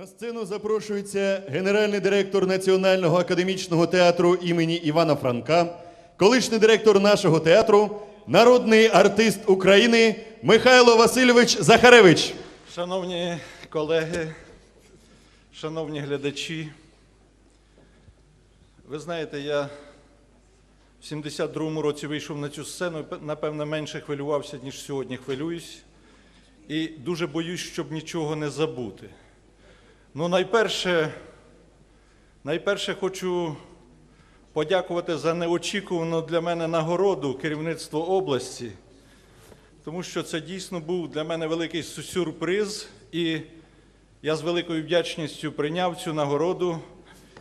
На сцену запрошується генеральний директор Національного академічного театру імені Івана Франка, колишній директор нашого театру, народний артист України Михайло Васильович Захаревич. Шановні колеги, шановні глядачі, ви знаєте, я в 72-му році вийшов на цю сцену, напевно, менше хвилювався, ніж сьогодні хвилююсь. І дуже боюсь, щоб нічого не забути. Ну, найперше, найперше хочу подякувати за неочікувану для мене нагороду керівництво області тому що це дійсно був для мене великий сюрприз, і я з великою вдячністю прийняв цю нагороду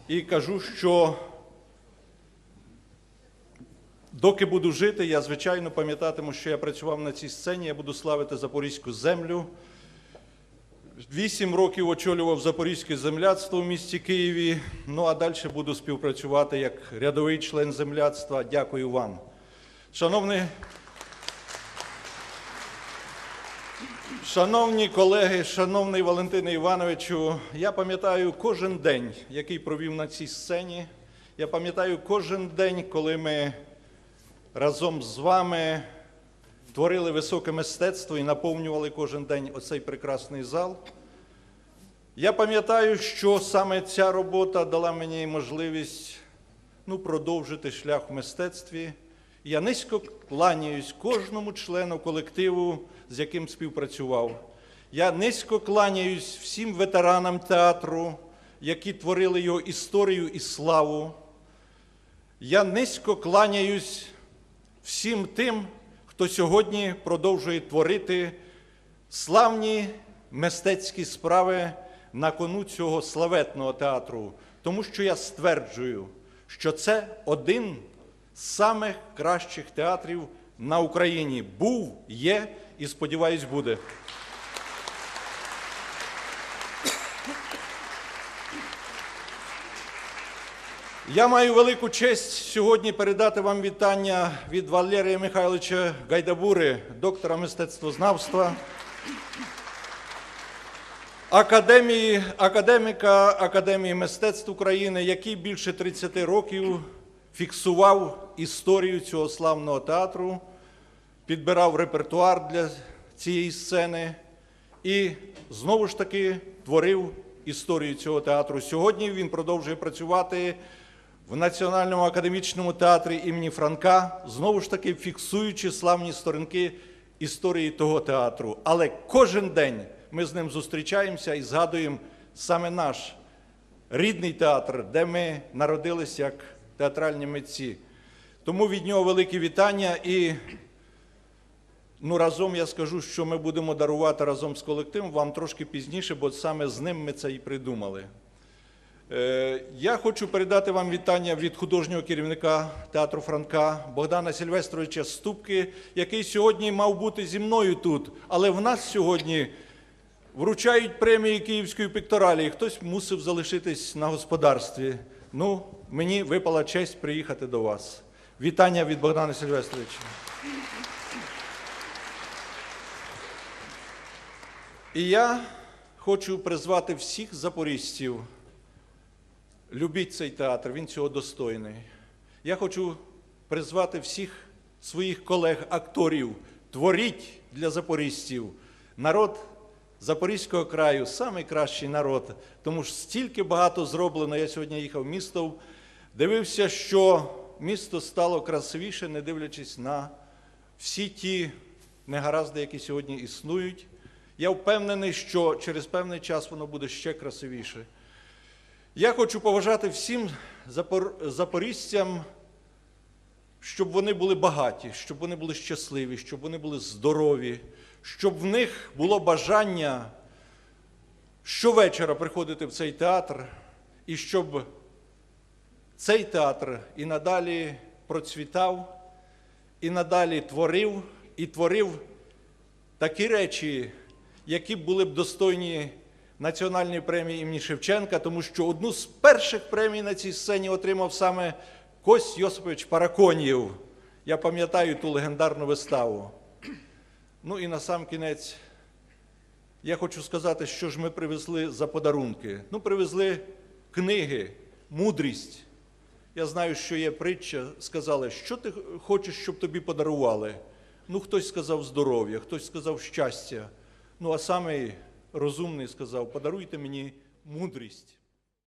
і кажу, що доки буду жити, я звичайно пам'ятатиму, що я працював на цій сцені, я буду славити Запорізьку землю. Вісім років очолював Запорізьке земляцтво в місті Києві. Ну а далі буду співпрацювати як рядовий член земляцтва. Дякую вам. Шановний Шановні колеги, шановний Валентине Івановичу, я пам'ятаю кожен день, який провів на цій сцені. Я пам'ятаю кожен день, коли ми разом з вами творили високе мистецтво і наповнювали кожен день оцей прекрасний зал. Я пам'ятаю, що саме ця робота дала мені можливість ну, продовжити шлях в мистецтві. Я низько кланяюсь кожному члену колективу, з яким співпрацював. Я низько кланяюсь всім ветеранам театру, які творили його історію і славу. Я низько кланяюсь всім тим, хто сьогодні продовжує творити славні мистецькі справи на кону цього славетного театру, тому що я стверджую, що це один з самих кращих театрів на Україні. Був, є і, сподіваюсь, буде. Я маю велику честь сьогодні передати вам вітання від Валерія Михайловича Гайдабури, доктора мистецтвознавства, академії, академіка Академії мистецтв України, який більше 30 років фіксував історію цього славного театру, підбирав репертуар для цієї сцени і знову ж таки творив історію цього театру. Сьогодні він продовжує працювати в Національному академічному театрі імені Франка, знову ж таки фіксуючи славні сторінки історії того театру. Але кожен день ми з ним зустрічаємося і згадуємо саме наш рідний театр, де ми народилися як театральні митці. Тому від нього велике вітання і ну, разом я скажу, що ми будемо дарувати разом з колективом вам трошки пізніше, бо саме з ним ми це і придумали. Е, Я хочу передати вам вітання від художнього керівника театру Франка Богдана Сільвестровича Ступки, який сьогодні мав бути зі мною тут, але в нас сьогодні вручають премії Київської пекторалі, і хтось мусив залишитись на господарстві. Ну, мені випала честь приїхати до вас. Вітання від Богдана Сильвестровича. І я хочу призвати всіх запоріжців. Любіть цей театр, він цього достойний. Я хочу призвати всіх своїх колег-акторів. Творіть для запоріжців. Народ Запорізького краю найкращий народ, тому що стільки багато зроблено. Я сьогодні їхав в місто, дивився, що місто стало красивіше, не дивлячись на всі ті негаразди, які сьогодні існують. Я впевнений, що через певний час воно буде ще красивіше. Я хочу поважати всім запор... запоріжцям, щоб вони були багаті, щоб вони були щасливі, щоб вони були здорові, щоб в них було бажання щовечора приходити в цей театр, і щоб цей театр і надалі процвітав, і надалі творив, і творив такі речі, які були б достойні Національної премії імені Шевченка, тому що одну з перших премій на цій сцені отримав саме Кость Йосипович Параконів. Я пам'ятаю ту легендарну виставу. Ну і на сам кінець Я хочу сказати, що ж ми привезли за подарунки. Ну, привезли книги, мудрість. Я знаю, що є притча, сказали, що ти хочеш, щоб тобі подарували. Ну, хтось сказав здоров'я, хтось сказав щастя. Ну, а самий розумний сказав: подаруйте мені мудрість.